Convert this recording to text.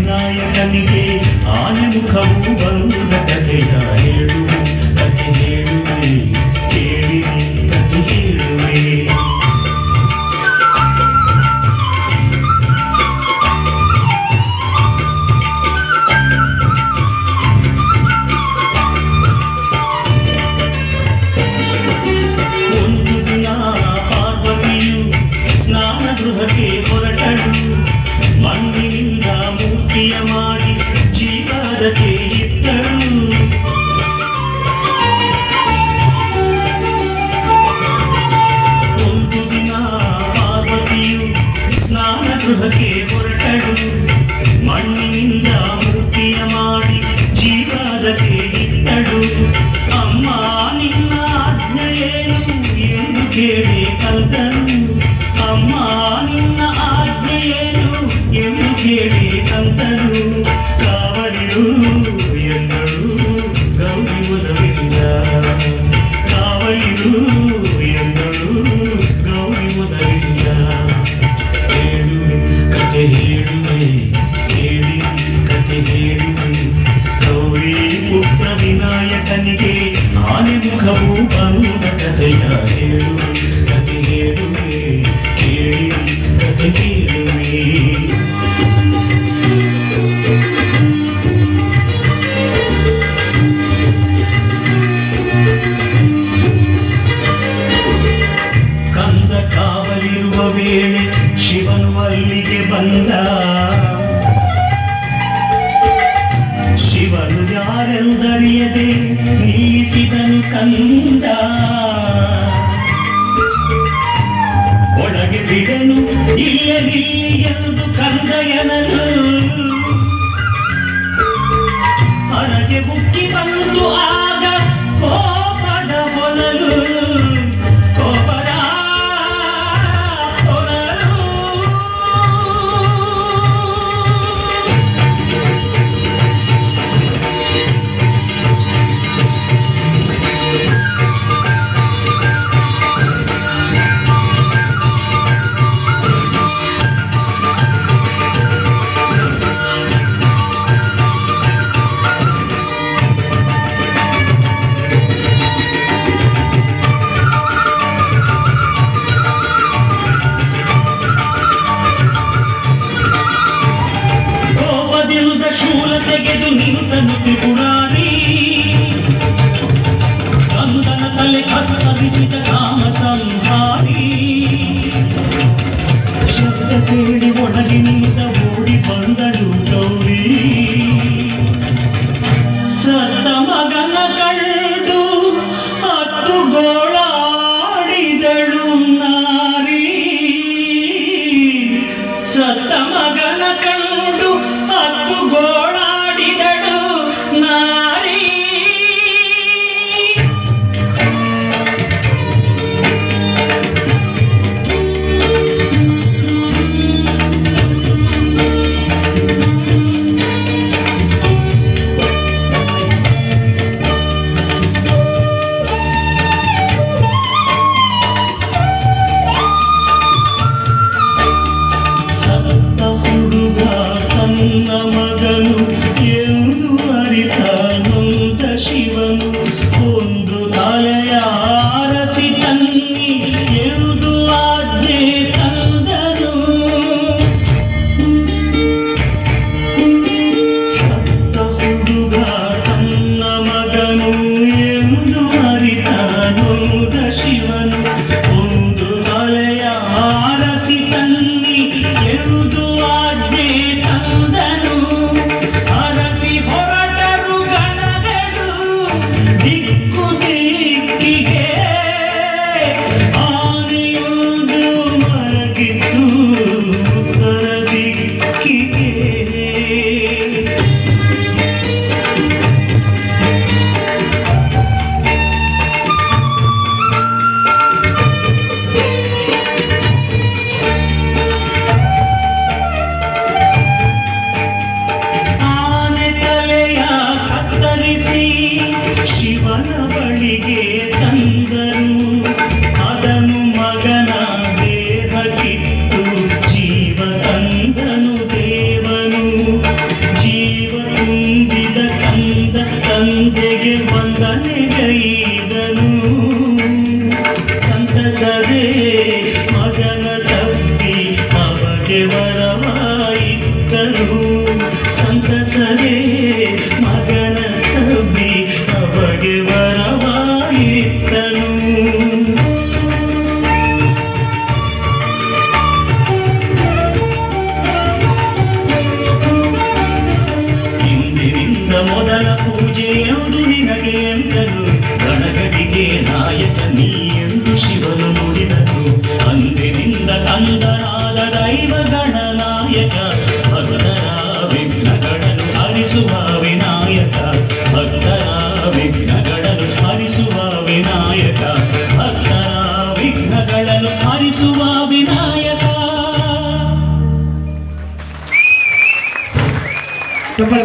ವಿನಾಯಕನಿಗೆ ಆನೆ ಮುಖವು ಬಂದು ನಾಯಕನಿಗೆ ನಾನೆ ಮುಖವು ಬರುಣ ಕಥೆಯ ಹೇಳು ಕಥೆ ಹೇಳುವೆ ಕೇಳಿ ಕಥೆ ಕೇಳುವೆ ಕಂದ ಕಾವಲಿರುವ ವೇಳೆ ಶಿವನು ಅಲ್ಲಿಗೆ ಬಂದ ಬಿಡನು ಇಲ್ಲದಿಲ್ಲಿ ಎಂದು ಕಂದಯನನು ನನಗೆ ಮುಕ್ಕಿ ಬಂದು ಆ